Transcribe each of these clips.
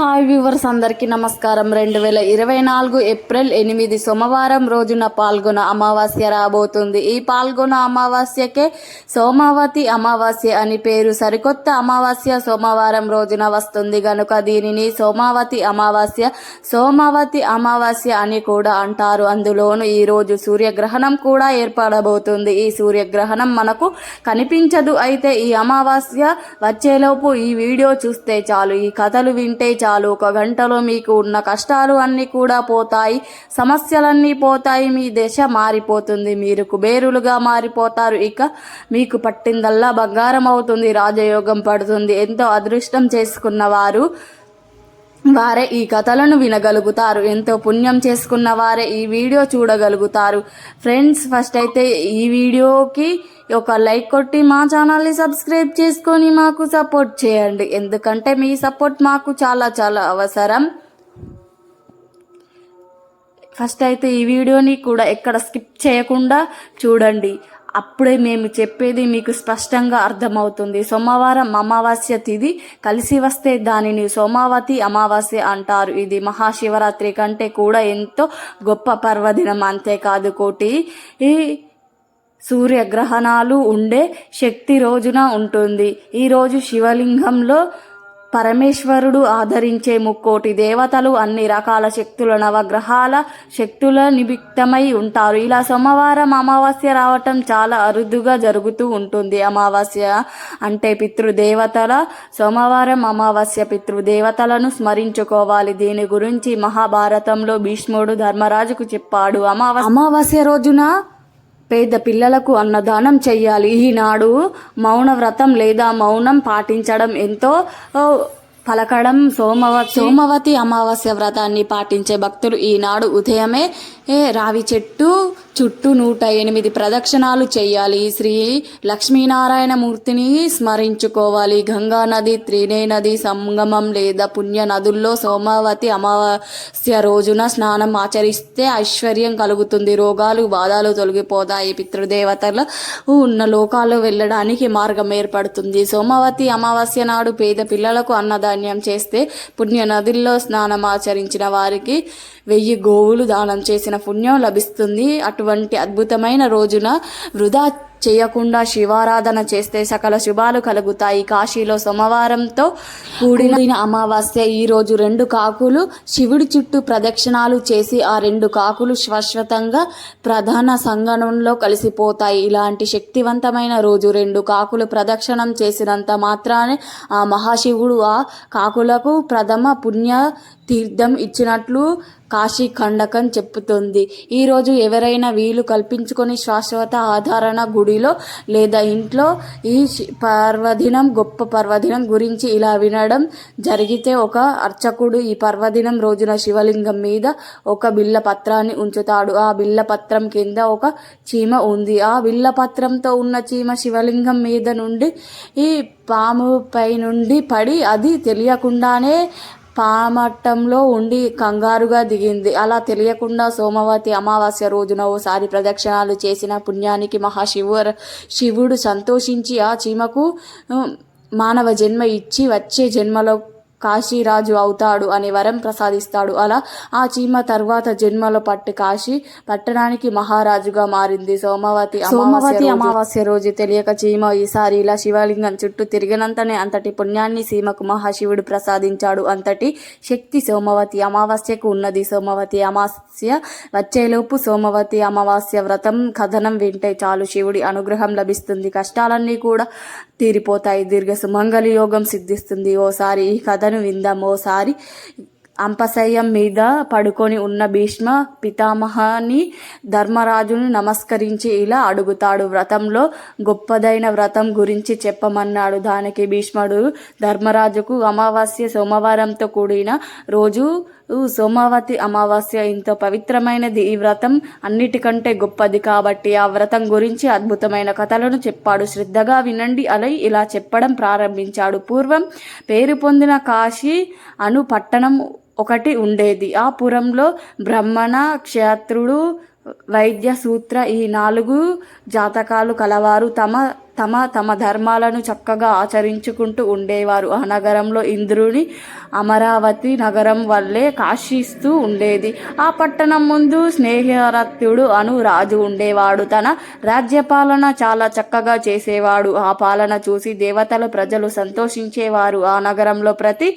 Hi viewers అందరికీ నమస్కారం. రెండు వేల ఇరవై నాలుగు ఏప్రిల్ ఎనిమిది సోమవారం రోజున పాల్గొన అమావాస్య రాబోతుంది. ఈ పాల్గొన అమావాస్యకే సోమావతి అమావాస్య అని పేరు. సరికొత్త అమావాస్య సోమవారం రోజున వస్తుంది. గనుక దీనిని సోమావతి అమావాస్య సోమావతి అమావాస్య అని కూడా అంటారు. అందులోను ఈరోజు సూర్యగ్రహణం కూడా ఏర్పడబోతుంది. ఈ సూర్యగ్రహణం మనకు కనిపించదు. అయితే ఈ అమావాస్య వచ్చేలోపు ఈ వీడియో చూస్తే చాలు. ఈ కథలు వింటే చాలు. ఒక గంటలో మీకు ఉన్న కష్టాలు అన్నీ కూడా పోతాయి సమస్యలన్నీ పోతాయి మీ దశ మారిపోతుంది మీరు కుబేరులుగా మారిపోతారు. ఇక మీకు పట్టిందల్లా బంగారం అవుతుంది రాజయోగం పడుతుంది. ఎంతో అదృష్టం చేసుకున్న వారే ఈ కథలను వినగలుగుతారు. ఎంతో పుణ్యం చేసుకున్న వారే ఈ వీడియో చూడగలుగుతారు. ఫ్రెండ్స్ ఫస్ట్ అయితే ఈ వీడియోకి ఒక లైక్ కొట్టి మా ఛానల్ని సబ్స్క్రైబ్ చేసుకొని మాకు సపోర్ట్ చేయండి. ఎందుకంటే మీ సపోర్ట్ మాకు చాలా చాలా అవసరం. ఫస్ట్ అయితే ఈ వీడియోని కూడా ఎక్కడ స్కిప్ చేయకుండా చూడండి. అప్పుడే మేము చెప్పేది మీకు స్పష్టంగా అర్థమవుతుంది. సోమవారం అమావాస్య తిది కలిసి వస్తే దానిని సోమావతి అమావాస్య అంటారు. ఇది మహాశివరాత్రి కంటే కూడా ఎంతో గొప్ప పర్వదినం అంతేకాదు కోటి. ఈ సూర్యగ్రహణాలు ఉండే శక్తి రోజున ఉంటుంది. ఈరోజు శివలింగంలో పరమేశ్వరుడు ఆదరించే ముక్కోటి దేవతలు అన్ని రకాల శక్తుల నవగ్రహాల శక్తుల నిమిత్తమై ఉంటారు. ఇలా సోమవారం అమావాస్య రావటం చాలా అరుదుగా జరుగుతూ ఉంటుంది. అమావాస్య అంటే పితృదేవతల సోమవారం అమావాస్య పితృదేవతలను స్మరించుకోవాలి. దీని గురించి మహాభారతంలో భీష్ముడు ధర్మరాజుకు చెప్పాడు. అమావాస్య అమావాస్య రోజున పేద పిల్లలకు అన్నదానం చెయ్యాలి. ఈనాడు మౌన వ్రతం లేదా మౌనం పాటించడం ఎంతో పలకడం సోమవతి సోమవతి అమావాస్య వ్రతాన్ని పాటించే భక్తులు ఈనాడు ఉదయమే రావి చెట్టు చుట్టూ నూట ఎనిమిది ప్రదక్షిణాలు చేయాలి. శ్రీ లక్ష్మీనారాయణ మూర్తిని స్మరించుకోవాలి. గంగా నది త్రినే నది సంగమం లేదా పుణ్య నదుల్లో సోమవతి అమావాస్య రోజున స్నానం ఆచరిస్తే ఐశ్వర్యం కలుగుతుంది. రోగాలు బాధలు తొలగిపోతాయి. పితృదేవతలు ఉన్న లోకాలు వెళ్ళడానికి మార్గం ఏర్పడుతుంది. సోమవతి అమావాస్య నాడు పేద పిల్లలకు అన్నదాన్యం చేస్తే పుణ్య నదుల్లో స్నానం ఆచరించిన వారికి వెయ్యి గోవులు దానం చేసిన పుణ్యం లభిస్తుంది. అటువంటి అద్భుతమైన రోజున వృధా చేయకుండా శివారాధన చేస్తే సకల శుభాలు కలుగుతాయి. కాశీలో సోమవారంతో కూడిన అమావాస్య ఈ రోజు రెండు కాకులు శివుడి చుట్టూ ప్రదక్షిణాలు చేసి ఆ రెండు కాకులు శాశ్వతంగా ప్రధాన సంగణంలో కలిసిపోతాయి. ఇలాంటి శక్తివంతమైన రోజు రెండు కాకులు ప్రదక్షిణం చేసినంత మాత్రానే ఆ మహాశివుడు ఆ కాకులకు ప్రథమ పుణ్య తీర్థం ఇచ్చినట్లు కాశీ ఖండకం చెప్పుతుంది ఈరోజు ఎవరైనా వీలు కల్పించుకొని శాశ్వత ఆధారణ గుడిలో లేదా ఇంట్లో ఈ శి- పర్వదినం గొప్ప పర్వదినం గురించి ఇలా వినడం జరిగితే ఒక అర్చకుడు ఈ పర్వదినం రోజున శివలింగం మీద ఒక బిల్ల పత్రాన్ని ఉంచుతాడు. ఆ బిల్ల పత్రం కింద ఒక చీమ ఉంది. ఆ బిల్ల పత్రంతో ఉన్న చీమ శివలింగం మీద నుండి ఈ పాము పై నుండి పడి అది తెలియకుండానే పామట్టంలో ఉండి కంగారుగా దిగింది. అలా తెలియకుండా సోమవతి అమావాస్య రోజున ఓసారి ప్రదక్షిణాలు చేసిన పుణ్యానికి మహాశివ శివుడు సంతోషించి ఆ చీమకు మానవ జన్మ ఇచ్చి వచ్చే జన్మలో కాశీరాజు అవుతాడు అని వరం ప్రసాదిస్తాడు. అలా ఆ చీమ తర్వాత జన్మలో పట్టి కాశీ పట్టణానికి మహారాజుగా మారింది. సోమవతి సోమవతి అమావాస్య రోజు తెలియక చీమ ఈసారి ఇలా శివలింగం చుట్టూ తిరిగినంతనే అంతటి పుణ్యాన్ని సీమకు మహాశివుడు ప్రసాదించాడు. అంతటి శక్తి సోమవతి అమావాస్యకు ఉన్నది. సోమవతి అమావాస్య వచ్చేలోపు సోమవతి అమావాస్య వ్రతం కథనం వింటే చాలు. శివుడి అనుగ్రహం లభిస్తుంది. కష్టాలన్నీ కూడా తీరిపోతాయి. దీర్ఘ సుమంగళి యోగం సిద్ధిస్తుంది. ఓసారి ఈ కథను విందాం ఓసారి. అంపశయ్యం మీద పడుకొని ఉన్న భీష్మ పితామహాని ధర్మరాజును నమస్కరించి ఇలా అడుగుతాడు వ్రతంలో గొప్పదైన వ్రతం గురించి చెప్పమన్నాడు. దానికి భీష్ముడు ధర్మరాజుకు అమావాస్య సోమవారంతో కూడిన రోజు సోమావతి అమావాస్య ఇంత పవిత్రమైనది. ఈ వ్రతం అన్నిటికంటే గొప్పది కాబట్టి ఆ వ్రతం గురించి అద్భుతమైన కథలను చెప్పాడు. శ్రద్ధగా వినండి అలై ఇలా చెప్పడం ప్రారంభించాడు. పూర్వం పేరు పొందిన కాశీ అను పట్టణం ఒకటి ఉండేది. ఆ పురంలో బ్రహ్మణ క్షేత్రుడు వైద్య సూత్ర ఈ నాలుగు జాతకాలు కలవారు. తమ తమ తమ ధర్మాలను చక్కగా ఆచరించుకుంటూ ఉండేవారు. ఆ నగరంలో ఇంద్రుని అమరావతి నగరం వల్లే కాశిస్తూ ఉండేది. ఆ పట్టణం ముందు స్నేహరత్యుడు అను రాజు ఉండేవాడు. తన రాజ్యపాలన చాలా చక్కగా చేసేవాడు. ఆ పాలన చూసి దేవతలు ప్రజలు సంతోషించేవారు. ఆ నగరంలో ప్రతి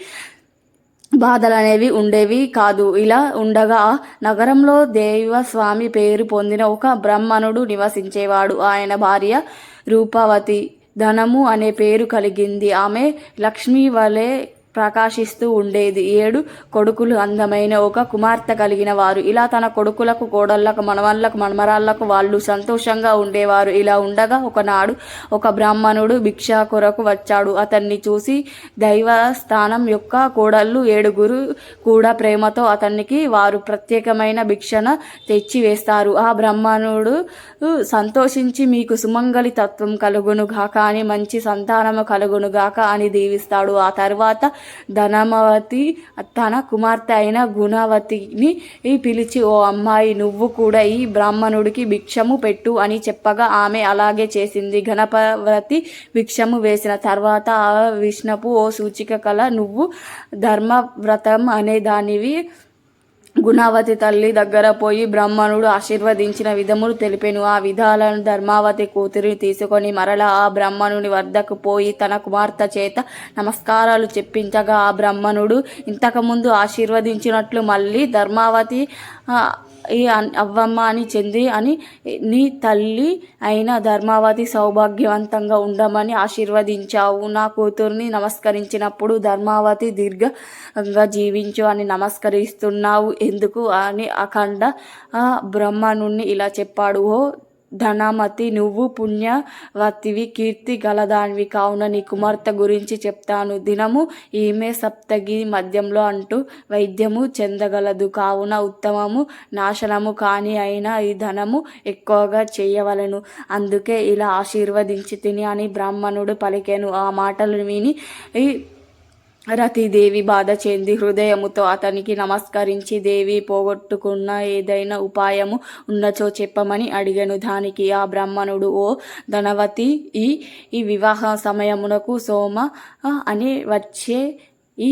బాధలు అనేవి ఉండేవి కాదు. ఇలా ఉండగా నగరంలో దేవస్వామి పేరు పొందిన ఒక బ్రాహ్మణుడు నివసించేవాడు. ఆయన భార్య రూపవతి. ధనము అనే పేరు కలిగింది. ఆమె లక్ష్మీ వలె ప్రకాశిస్తూ ఉండేది. ఏడు కొడుకులు అందమైన ఒక కుమార్తె కలిగిన వారు. ఇలా తన కొడుకులకు కోడళ్ళకు మనవళ్ళకు మనమరాళ్ళకు వాళ్ళు సంతోషంగా ఉండేవారు. ఇలా ఉండగా ఒకనాడు ఒక బ్రాహ్మణుడు భిక్ష కొరకు వచ్చాడు. అతన్ని చూసి దైవస్థానం యొక్క కోడళ్ళు ఏడుగురు కూడా ప్రేమతో అతనికి వారు ప్రత్యేకమైన భిక్షణ తెచ్చి వేస్తారు. ఆ బ్రాహ్మణుడు సంతోషించి మీకు సుమంగళి తత్వం కలుగును గాక అని మంచి సంతానము కలుగును గాక అని దీవిస్తాడు. ఆ తర్వాత ధనమవతి తన కుమార్తె అయిన గుణవతిని పిలిచి ఓ అమ్మాయి నువ్వు కూడా ఈ బ్రాహ్మణుడికి భిక్షము పెట్టు అని చెప్పగా ఆమె అలాగే చేసింది. గణపవతి భిక్షము వేసిన తర్వాత ఆ విష్ణపు ఓ సూచిక కల నువ్వు ధర్మవ్రతం అనే దానివి గుణావతి తల్లి దగ్గర పోయి బ్రాహ్మణుడు ఆశీర్వదించిన విధములు తెలిపెను. ఆ విధాలను ధర్మావతి కూతురిని తీసుకొని మరల ఆ బ్రాహ్మణుని వద్దకు పోయి తన కుమార్తె చేత నమస్కారాలు చెప్పించగా ఆ బ్రాహ్మణుడు ఇంతకుముందు ఆశీర్వదించినట్లు మళ్ళీ ధర్మావతి ఈ అవ్వమ్మ అని చెంది అని నీ తల్లి అయిన ధర్మావతి సౌభాగ్యవంతంగా ఉండమని ఆశీర్వదించావు. నా కూతుర్ని నమస్కరించినప్పుడు ధర్మావతి దీర్ఘంగా జీవించు అని నమస్కరిస్తున్నావు. ఎందుకు అని అఖండ బ్రహ్మణుణ్ణి ఇలా చెప్పాడు. ఓ ధనమతి నువ్వు పుణ్యవతివి కీర్తి గలదానివి. కావున నీ కుమార్తె గురించి చెప్తాను. దినము ఈమె సప్తగి మద్యంలో అంటూ వైద్యము చెందగలదు. కావున ఉత్తమము నాశనము కాని అయినా ఈ ధనము ఎక్కువగా చేయవలను. అందుకే ఇలా ఆశీర్వదించి తిని అని బ్రాహ్మణుడు పలికెను. ఆ మాటలు విని ఈ రతిదేవి బాధ చెంది హృదయముతో అతనికి నమస్కరించి దేవి పోగొట్టుకున్న ఏదైనా ఉపాయము ఉన్నచో చెప్పమని అడిగాను. దానికి ఆ బ్రాహ్మణుడు ఓ ధనవతి ఈ ఈ వివాహ సమయమునకు సోమ అని వచ్చే ఈ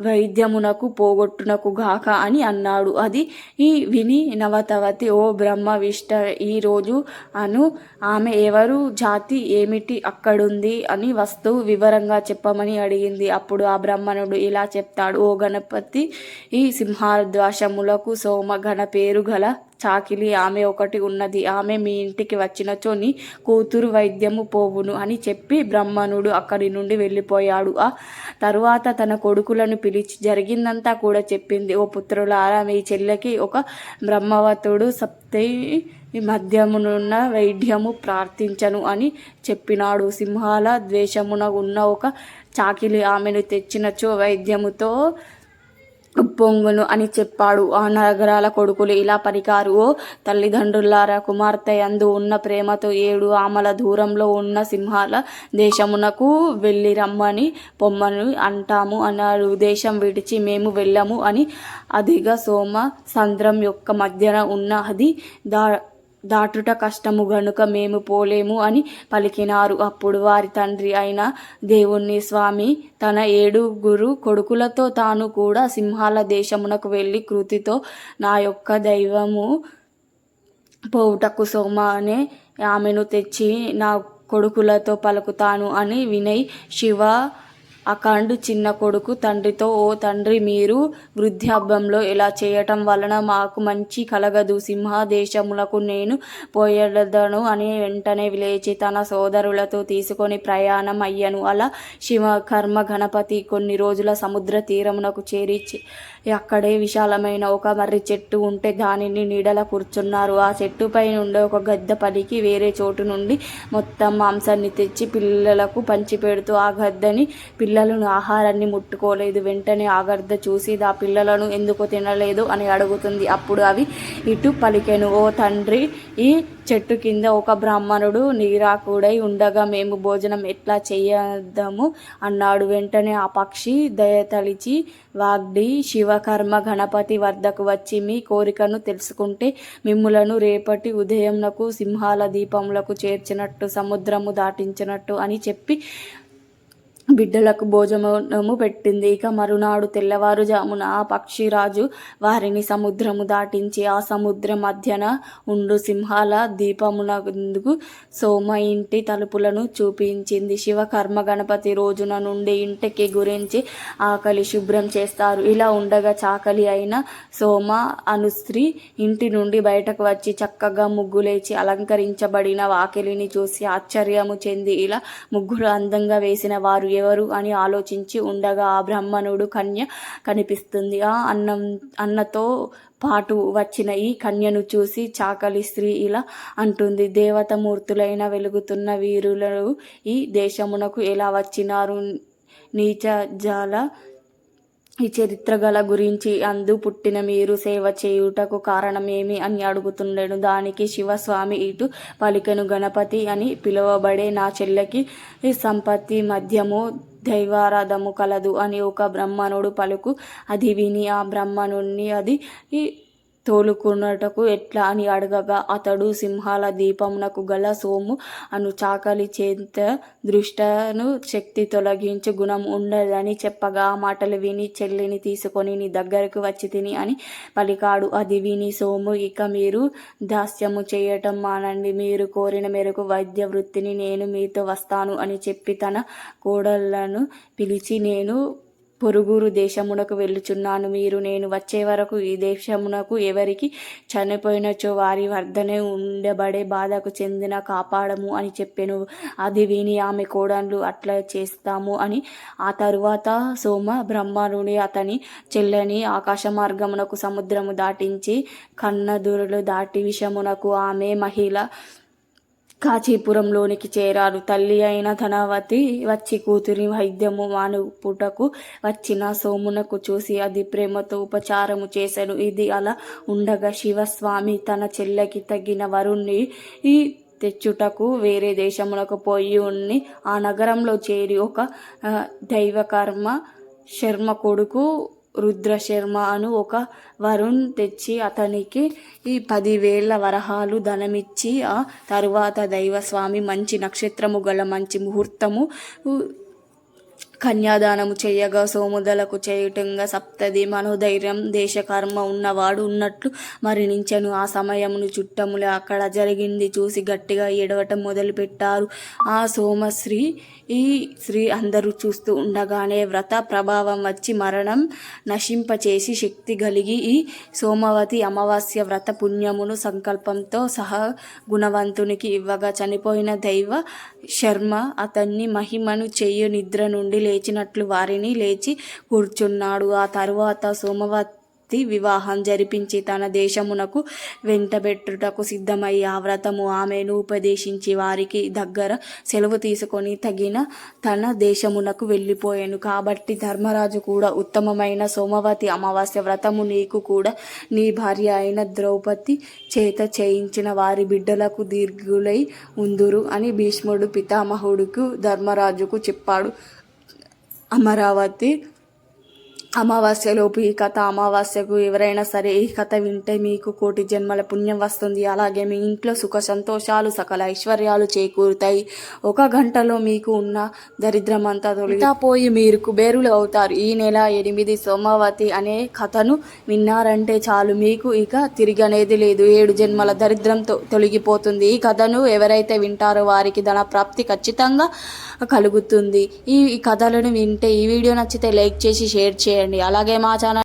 వైద్యమునకు పోగొట్టునకు గాక అని అన్నాడు. అది ఈ విని నవతవతి ఓ బ్రహ్మ విష్ట ఈరోజు అను ఆమె ఎవరు జాతి ఏమిటి అక్కడుంది? అని వస్తువు వివరంగా చెప్పమని అడిగింది. అప్పుడు ఆ బ్రాహ్మణుడు ఇలా చెప్తాడు. ఓ గణపతి ఈ సింహాద్వాషములకు సోమ గణ పేరు గల చాకిలి ఆమె ఒకటి ఉన్నది. ఆమె మీ ఇంటికి వచ్చినచో నీ కూతురు వైద్యము పోవును అని చెప్పి బ్రాహ్మణుడు అక్కడి నుండి వెళ్ళిపోయాడు. ఆ తరువాత తన కొడుకులను పిలిచి జరిగిందంతా కూడా చెప్పింది. ఓ పుత్రులారా మీ చెల్లెకి ఒక బ్రహ్మవతుడు సప్తై మధ్యమునున్న వైద్యము ప్రార్థించను అని చెప్పినాడు. సింహాల ద్వేషమున ఉన్న ఒక చాకిలి ఆమెను తెచ్చినచో వైద్యముతో ఉప్పొంగును అని చెప్పాడు. ఆ నగరాల కొడుకులు ఇలా పలికారు. ఓ తల్లిదండ్రులారా కుమార్తె అందు ఉన్న ప్రేమతో ఏడు ఆమల దూరంలో ఉన్న సింహాల దేశమునకు వెళ్ళి రమ్మని పొమ్మని అంటాము అన్నారు దేశం విడిచి మేము వెళ్ళము అని అదిగా సోమ సంద్రం యొక్క మధ్యన ఉన్న అది దా దాటుట కష్టము గనుక మేము పోలేము అని పలికినారు. అప్పుడు వారి తండ్రి అయిన దేవుణ్ణి స్వామి తన ఏడుగురు కొడుకులతో తాను కూడా సింహాల దేశమునకు వెళ్ళి కృతితో నా యొక్క దైవము పోవుటకు సోమ అనే ఆమెను తెచ్చి నా కొడుకులతో పలుకుతాను అని వినయ్ శివ అఖండ్ చిన్న కొడుకు తండ్రితో ఓ తండ్రి మీరు వృద్ధాభ్యంలో ఇలా చేయటం వలన మాకు మంచి కలగదు. సింహదేశములకు నేను పోయడదను అని వెంటనే లేచి తన సోదరులతో తీసుకొని ప్రయాణం అయ్యను. అలా శివ కర్మ గణపతి కొన్ని రోజుల సముద్ర తీరమునకు చేరి అక్కడే విశాలమైన ఒక మర్రి చెట్టు ఉంటే దానిని నీడల కూర్చున్నారు. ఆ చెట్టుపై నుండి ఒక గద్ద పలికి వేరే చోటు నుండి మొత్తం మాంసాన్ని తెచ్చి పిల్లలకు పంచిపెడుతూ ఆ గద్దని పిల్ల పిల్లలను ఆహారాన్ని ముట్టుకోలేదు. వెంటనే ఆగర్ద చూసి ఆ పిల్లలను ఎందుకు తినలేదు? అని అడుగుతుంది. అప్పుడు అవి ఇటు పలికెను. ఓ తండ్రి ఈ చెట్టు కింద ఒక బ్రాహ్మణుడు నీరాకుడై ఉండగా మేము భోజనం ఎట్లా చేయదాము? అన్నాడు. వెంటనే ఆ పక్షి దయతలిచి వాగ్డి శివకర్మ గణపతి వద్దకు వచ్చి మీ కోరికను తెలుసుకుంటే మిమ్ములను రేపటి ఉదయంనకు సింహాల దీపములకు చేర్చినట్టు సముద్రము దాటించినట్టు అని చెప్పి బిడ్డలకు భోజనము పెట్టింది. ఇక మరునాడు తెల్లవారుజామున ఆ పక్షిరాజు వారిని సముద్రము దాటించి ఆ సముద్రం మధ్యన ఉండు సింహాల దీపమునందుకు సోమ ఇంటి తలుపులను చూపించింది. శివకర్మ గణపతి రోజున నుండి ఇంటికి గురించి ఆకలి శుభ్రం చేస్తారు. ఇలా ఉండగా చాకలి అయిన సోమ అనుశ్రీ ఇంటి నుండి బయటకు వచ్చి చక్కగా ముగ్గులేచి అలంకరించబడిన వాకిలిని చూసి ఆశ్చర్యము చెంది ఇలా ముగ్గురు అందంగా వేసిన వారు ఎవరు అని ఆలోచించి ఉండగా ఆ బ్రాహ్మణుడు కన్య కనిపిస్తుంది. ఆ అన్నం అన్నతో పాటు వచ్చిన ఈ కన్యను చూసి చాకలి స్త్రీ ఇలా అంటుంది. దేవతమూర్తులైన వెలుగుతున్న వీరులు ఈ దేశమునకు ఎలా వచ్చినారు? నీచ జాల ఈ చరిత్ర గల గురించి అందు పుట్టిన మీరు సేవ చేయుటకు కారణమేమి అని అడుగుతుండెను. దానికి శివస్వామి ఇటు పలికను గణపతి అని పిలువబడే నా చెల్లెకి ఈ సంపత్తి మధ్యము దైవారాధము కలదు అని ఒక బ్రహ్మణుడు పలుకు అది విని ఆ బ్రహ్మణుణ్ణి అది ఈ తోలుకున్నటకు ఎట్లా అని అడగగా అతడు సింహాల దీపమునకు గల సోము అను చాకలి చేత దృష్టను శక్తి తొలగించు గుణం ఉండదని చెప్పగా ఆ మాటలు విని చెల్లిని తీసుకొని నీ దగ్గరకు వచ్చి తిని అని పలికాడు. అది విని సోము ఇక మీరు దాస్యము చేయటం మానండి. మీరు కోరిన మేరకు వైద్య వృత్తిని నేను మీతో వస్తాను అని చెప్పి తన కోడళ్ళను పిలిచి నేను పొరుగురు దేశమునకు వెళ్ళుచున్నాను మీరు. నేను వచ్చే వరకు ఈ దేశమునకు ఎవరికి చనిపోయినచో వారి వర్ధనే ఉండబడే బాధకు చెందిన కాపాడము అని చెప్పెను. అది విని ఆమె కోడన్లు అట్లా చేస్తాము అని. ఆ తరువాత సోమ బ్రహ్మణుని అతని చెల్లని ఆకాశ మార్గమునకు సముద్రము దాటించి కన్నదురులు దాటి విషమునకు ఆమె మహిళ కాచీపురంలోనికి చేరారు తల్లి అయిన ధనవతి వచ్చి కూతురి వైద్యము మానుపుటకు వచ్చిన సోమునకు చూసి అది ప్రేమతో ఉపచారము చేశాను ఇది అలా ఉండగా శివస్వామి తన చెల్లెకి తగిన వరుణ్ణి ఈ తెచ్చుటకు వేరే దేశములకు పోయి ఉన్ని ఆ నగరంలో చేరి ఒక దైవకర్మ శర్మ కొడుకు రుద్రశర్మ అను ఒక వరుణ్ తెచ్చి అతనికి ఈ పదివేల వరహాలు ధనమిచ్చి ఆ తరువాత దైవస్వామి మంచి నక్షత్రము గల మంచి ముహూర్తము కన్యాదానము చేయగా సోముదలకు చేయుటంగా సప్తది మనోధైర్యం దేశకర్మ ఉన్నవాడు ఉన్నట్లు మరణించను. ఆ సమయమును చుట్టములు అక్కడ జరిగింది చూసి గట్టిగా ఏడవటం మొదలుపెట్టారు. ఆ సోమశ్రీ ఈ శ్రీ అందరూ చూస్తూ ఉండగానే వ్రత ప్రభావం వచ్చి మరణం నశింపచేసి శక్తి కలిగి ఈ సోమవతి అమావాస్య వ్రత పుణ్యమును సంకల్పంతో సహా గుణవంతునికి ఇవ్వగా చనిపోయిన దైవ శర్మ అతన్ని మహిమను చెయ్యు నిద్ర నుండి లేచినట్లు వారిని లేచి కూర్చున్నాడు. ఆ తరువాత సోమవతి వివాహం జరిపించి తన దేశమునకు వెంటబెట్టుటకు సిద్ధమై ఆ వ్రతము ఆమెను ఉపదేశించి వారికి దగ్గర సెలవు తీసుకొని తగిన తన దేశమునకు వెళ్ళిపోయాను. కాబట్టి ధర్మరాజు కూడా ఉత్తమమైన సోమవతి అమావాస్య వ్రతము నీకు కూడా నీ భార్య అయిన ద్రౌపది చేత చేయించిన వారి బిడ్డలకు దీర్ఘులై ఉందురు అని భీష్ముడు పితామహుడుకు ధర్మరాజుకు చెప్పాడు. అమరావతి అమావాస్యలోపు ఈ కథ అమావాస్యకు ఎవరైనా సరే ఈ కథ వింటే మీకు కోటి జన్మల పుణ్యం వస్తుంది. అలాగే మీ ఇంట్లో సుఖ సంతోషాలు సకల ఐశ్వర్యాలు చేకూరుతాయి. ఒక గంటలో మీకు ఉన్న దరిద్రం అంతా పోయి మీరు కుబేరులు అవుతారు. ఈ నెల ఎనిమిది సోమవతి అనే కథను విన్నారంటే చాలు. మీకు ఇక తిరిగనేది లేదు. ఏడు జన్మల దరిద్రంతో తొలగిపోతుంది. ఈ కథను ఎవరైతే వింటారో వారికి ధన ప్రాప్తి ఖచ్చితంగా కలుగుతుంది. ఈ కథలను వింటే ఈ వీడియో నచ్చితే లైక్ చేసి షేర్ చేయండి. అలాగే మా ఛానల్